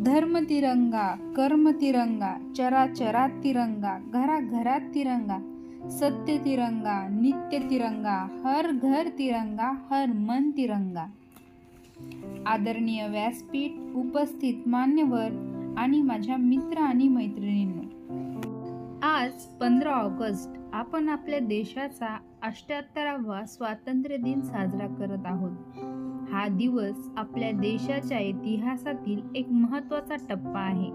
धर्म तिरंगा कर्म तिरंगा चराचरात तिरंगा घराघरात तिरंगा सत्य तिरंगा नित्य तिरंगा हर घर तिरंगा हर मन तिरंगा आदरणीय व्यासपीठ उपस्थित मान्यवर आणि माझ्या मित्र आणि मैत्रिणींना आज पंधरा ऑगस्ट. आपण आपल्या देशाचा अष्ट्याहत्तरावा स्वातंत्र्य दिन साजरा करत आहोत. हा दिवस आपल्या देशाच्या इतिहासातील एक महत्त्वाचा टप्पा आहे.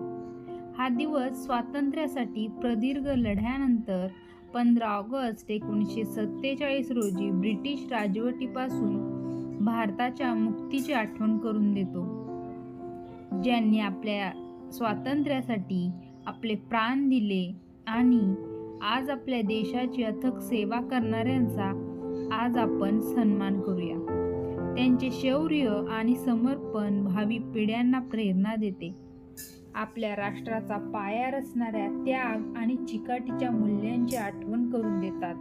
हा दिवस स्वातंत्र्यासाठी प्रदीर्घ लढ्यानंतर पंधरा ऑगस्ट एकोणीसशे सत्तेचाळीस रोजी ब्रिटिश राजवटीपासून भारताच्या मुक्तीची आठवण करून देतो. ज्यांनी आपल्या स्वातंत्र्यासाठी आपले प्राण दिले आणि आज आपल्या देशाची अथक सेवा करणाऱ्यांचा आज आपण सन्मान करूया. त्यांचे शौर्य आणि समर्पण भावी पिढ्यांना प्रेरणा देते. आपल्या राष्ट्राचा पाया रचणाऱ्या त्याग आणि चिकाटीच्या मूल्यांची आठवण करून देतात.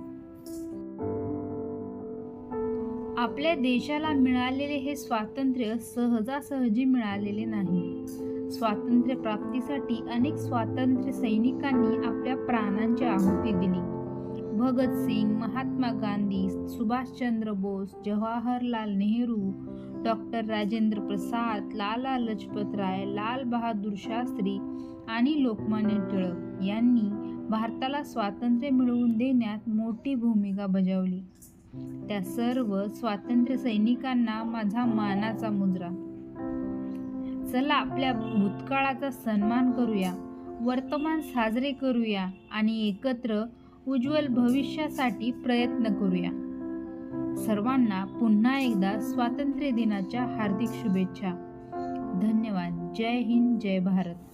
आपल्या देशाला मिळालेले हे स्वातंत्र्य सहजासहजी मिळालेले नाही. स्वातंत्र्य प्राप्तीसाठी अनेक स्वातंत्र्य सैनिकांनी आपल्या प्राणांची आहुती दिली. भगतसिंग महात्मा गांधी सुभाषचंद्र बोस जवाहरलाल नेहरू डॉक्टर राजेंद्र प्रसाद लाला लजपत राय लाल बहादूर शास्त्री आणि लोकमान्य टिळक यांनी भारताला स्वातंत्र्य मिळवून देण्यात मोठी भूमिका बजावली. त्या सर्व स्वातंत्र्य सैनिकांना माझा मानाचा मुजरा चला आपल्या भूतकाळाचा सन्मान करूया वर्तमान साजरे करूया आणि एकत्र उज्ज्वल भविष्यासाठी प्रयत्न करूया. सर्वांना पुन्हा एकदा स्वातंत्र्य दिनाच्या हार्दिक शुभेच्छा. धन्यवाद. जय हिंद जय भारत.